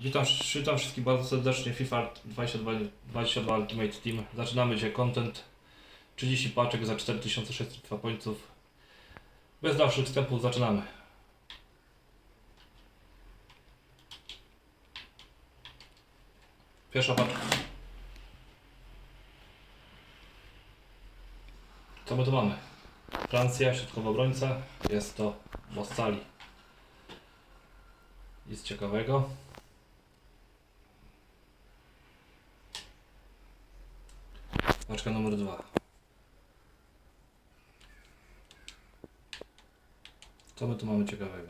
Witam, witam wszystkich bardzo serdecznie FIFA 22, 22 Ultimate Team. Zaczynamy dzisiaj content. 30 paczek za 4600 pońców. Bez dalszych wstępów zaczynamy. Pierwsza paczka. Co my tu mamy? Francja, środkowa obrońca. Jest to Bossali. Nic ciekawego. Paczka numer dwa. Co my tu mamy ciekawego?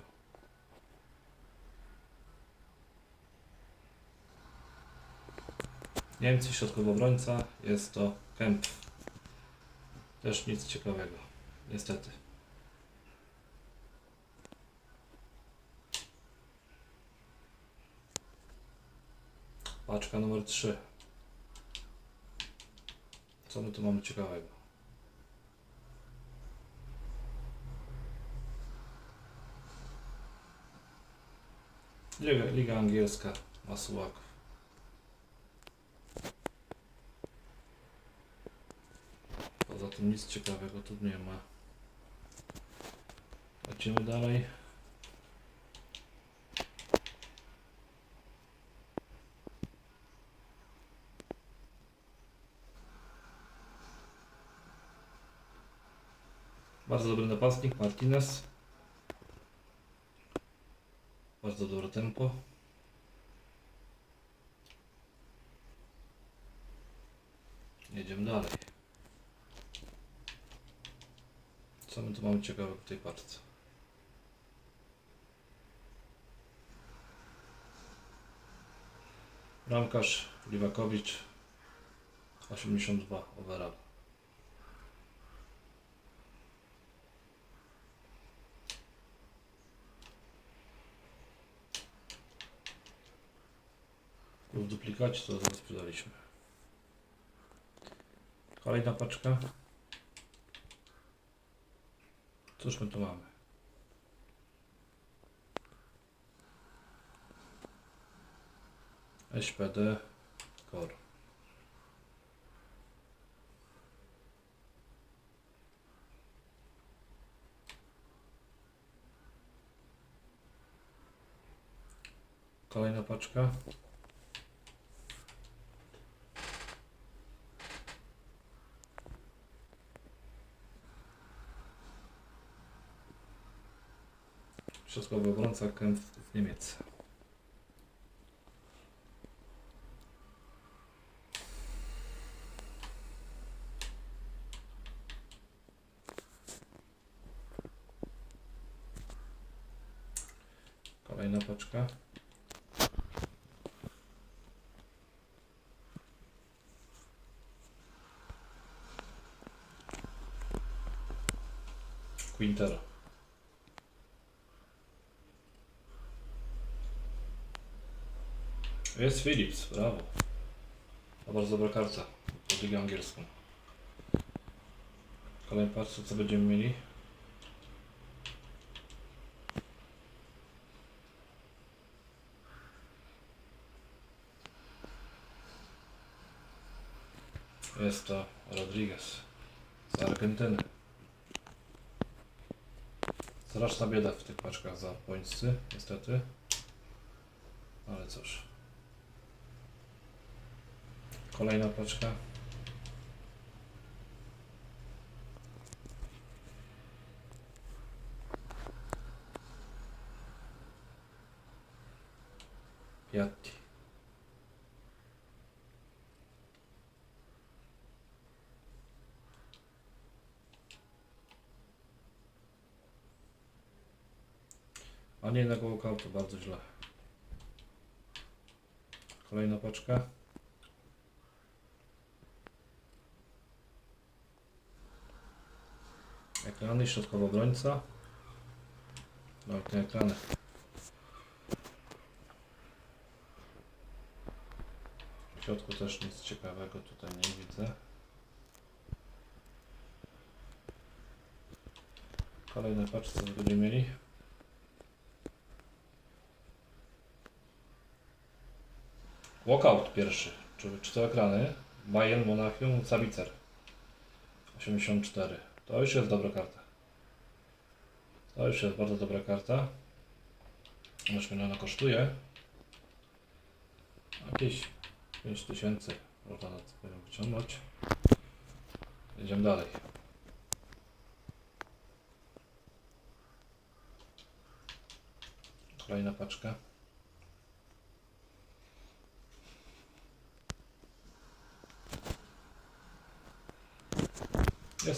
Niemcy, środkowy obrońca. Jest to Kemp. Też nic ciekawego. Niestety. Paczka numer 3. Co my tu mamy ciekawego? Liga, Liga Angielska Masułaków. Poza tym nic ciekawego tu nie ma. Lecimy dalej. Bardzo dobry napastnik, Martinez. Bardzo dobre tempo. Jedziemy dalej. Co my tu mamy ciekawego w tej paczce? Bramkarz Liwakowicz 82 overall. Duplikacie, to zaraz sprzedaliśmy. Kolejna paczka. Cóż my tu mamy? SPD Core. Kolejna paczka. Środkowy obrońca z Niemiec. Kolejna paczka. Quintero. Jest Philips, brawo. To bardzo dobra karta pod angielską. Kolejny patrzę co będziemy mieli. Jest to Rodriguez z Argentyny. Straszna bieda w tych paczkach za pońscy, niestety. Ale cóż. Kolejna paczka. Piatti. A nie na gołka, to bardzo źle. Kolejna paczka. Ekrany, środkowy obrońca. Nawet nie ekrany. W środku też nic ciekawego tutaj nie widzę. Kolejne paczce będziemy mieli. Walkout pierwszy, czy, czy to ekrany. Bayern Monachium Sabicer 84. To już jest dobra karta. To już jest bardzo dobra karta. Zobaczmy ile ona kosztuje. Jakieś 5000 można na to wyciągnąć. Jedziemy dalej. Kolejna paczka.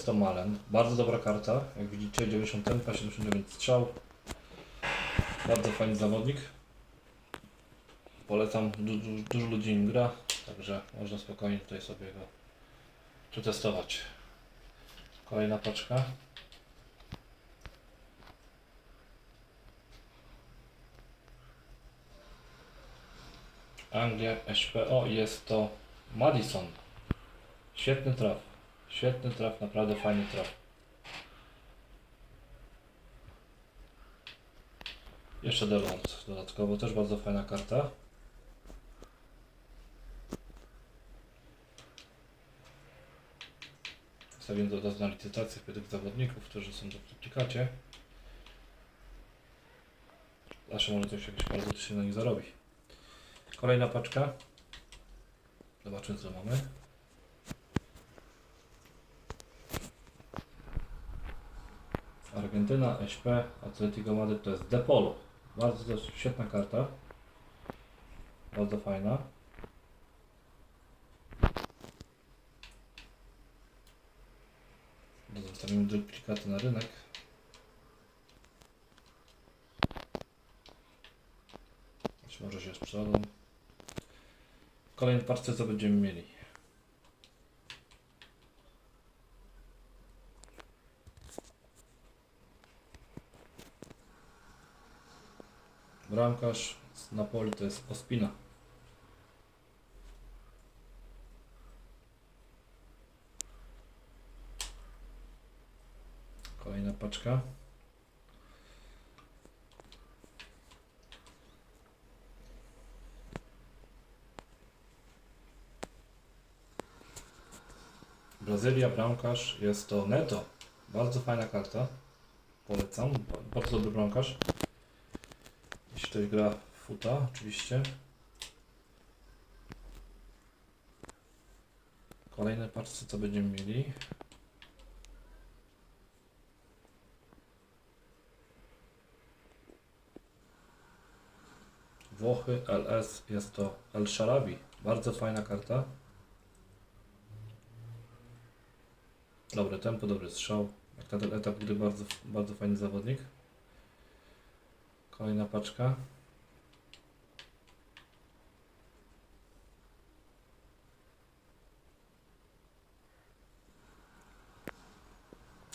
Jest to Malen. Bardzo dobra karta. Jak widzicie 90 tempa, 79 strzał. Bardzo fajny zawodnik. Polecam, du, du, dużo ludzi nim gra, także można spokojnie tutaj sobie go przetestować. Kolejna paczka. Anglia HPO jest to Madison. Świetny traf. Świetny traf, naprawdę fajny traf. Jeszcze Delont dodatkowo, też bardzo fajna karta. Zostawiam do nas na licytację tych zawodników, którzy są w duplikacie. Zawsze może coś jakieś bardzo się na nich zarobi. Kolejna paczka. Zobaczymy co mamy. Argentyna, SP, Atletico Madryt to jest Depolo. Bardzo też świetna karta. Bardzo fajna. Zostawimy duplikaty na rynek. Być może się sprzedadzą. W kolejnej parce co będziemy mieli? Bramkarz z Napoli to jest Ospina. Kolejna paczka. Brazylia, bramkarz, jest to Neto. Bardzo fajna karta. Polecam. Bardzo dobry bramkarz. Ktoś gra futa, oczywiście. Kolejne paczce, co będziemy mieli. Włochy, LS, jest to El Sharabi. Bardzo fajna karta. Dobre tempo, dobry strzał. Jak na ten etap gry bardzo, bardzo fajny zawodnik. Kolejna paczka.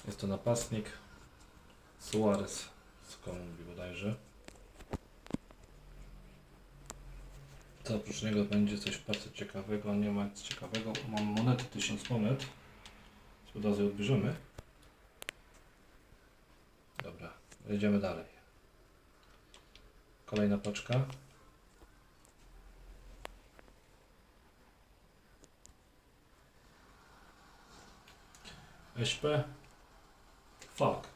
Jest to napastnik Suarez z Kolumbii bodajże. To oprócz niego będzie coś bardzo ciekawego, nie ma nic ciekawego. Mam monety, 1000 monet. Razu je odbierzemy. Dobra, jedziemy dalej. Kolejna paczka. SP Falk.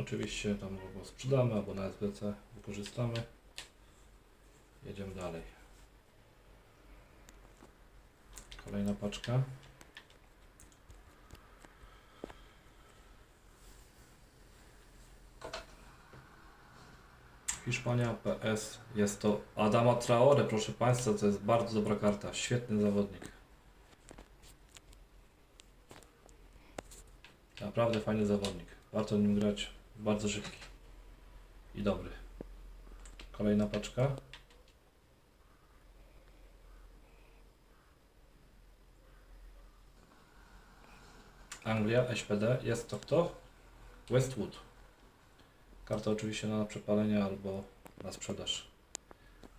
Oczywiście tam go sprzedamy albo na SBC wykorzystamy. Jedziemy dalej. Kolejna paczka. Hiszpania PS jest to Adama Traore, proszę Państwa, to jest bardzo dobra karta, świetny zawodnik. Naprawdę fajny zawodnik. Warto nim grać, bardzo szybki i dobry. Kolejna paczka. Anglia, SPD, jest to kto? Westwood. Karta oczywiście na przepalenie albo na sprzedaż.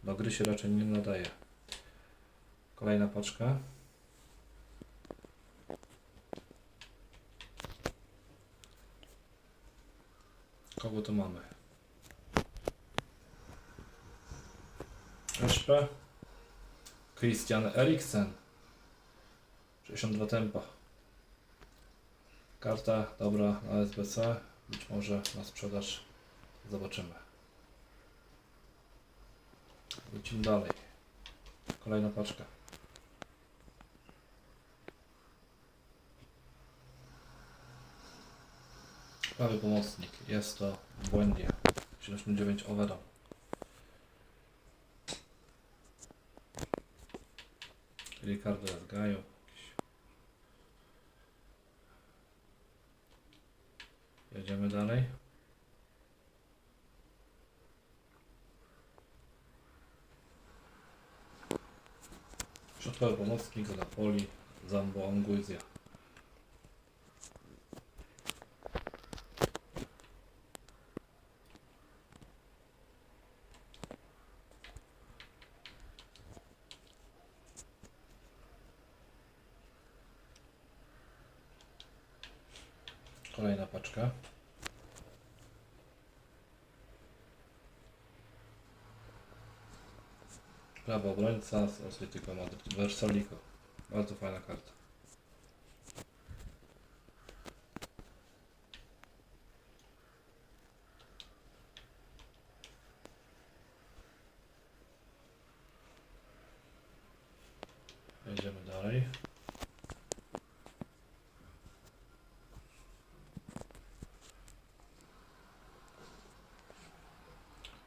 Do gry się raczej nie nadaje. Kolejna paczka. Kogo tu mamy? SP. Christian Eriksen. 62 tempa. Karta dobra na SBC. Być może na sprzedaż. Zobaczymy. Lecimy dalej. Kolejna paczka. Prawy pomocnik. Jest to błędnie. 79 overall. Ricardo. Jakiś. Jedziemy dalej. Napoli, Zambo Anguizia. Kolejna paczka. Prawo obrońca z Atletico Madryt. Versalico. Bardzo fajna karta. Jedziemy dalej.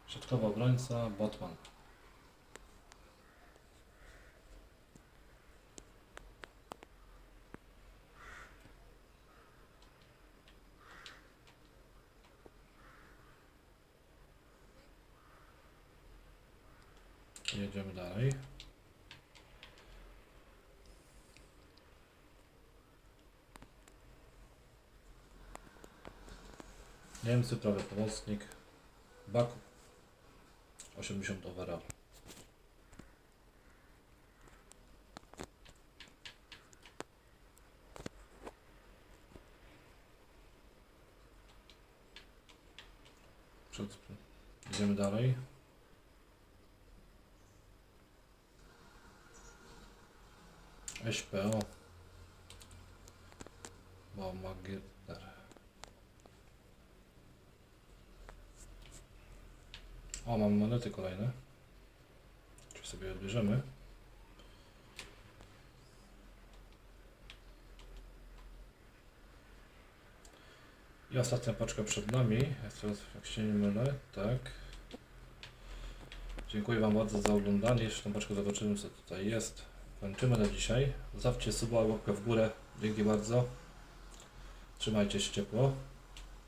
Środkowy obrońca Botman. Jedziemy dalej. Niemcy, prawy pomocnik. Baku. 80 overall. Przed, idziemy dalej. SPO. Baumagitter. O, mam monety kolejne. Czy sobie odbierzemy? I ostatnia paczka przed nami. Jak się nie mylę, tak. Dziękuję Wam bardzo za oglądanie. Jeszcze tą paczkę zobaczymy, co tutaj jest. Kończymy na dzisiaj. Zostawcie suba, łapkę w górę. Dzięki bardzo. Trzymajcie się ciepło.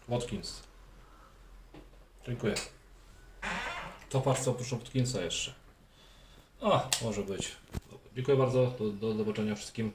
Watkins. Dziękuję. To paczka oprócz Watkinsa jeszcze. A, może być. Dziękuję bardzo. Do, do zobaczenia wszystkim.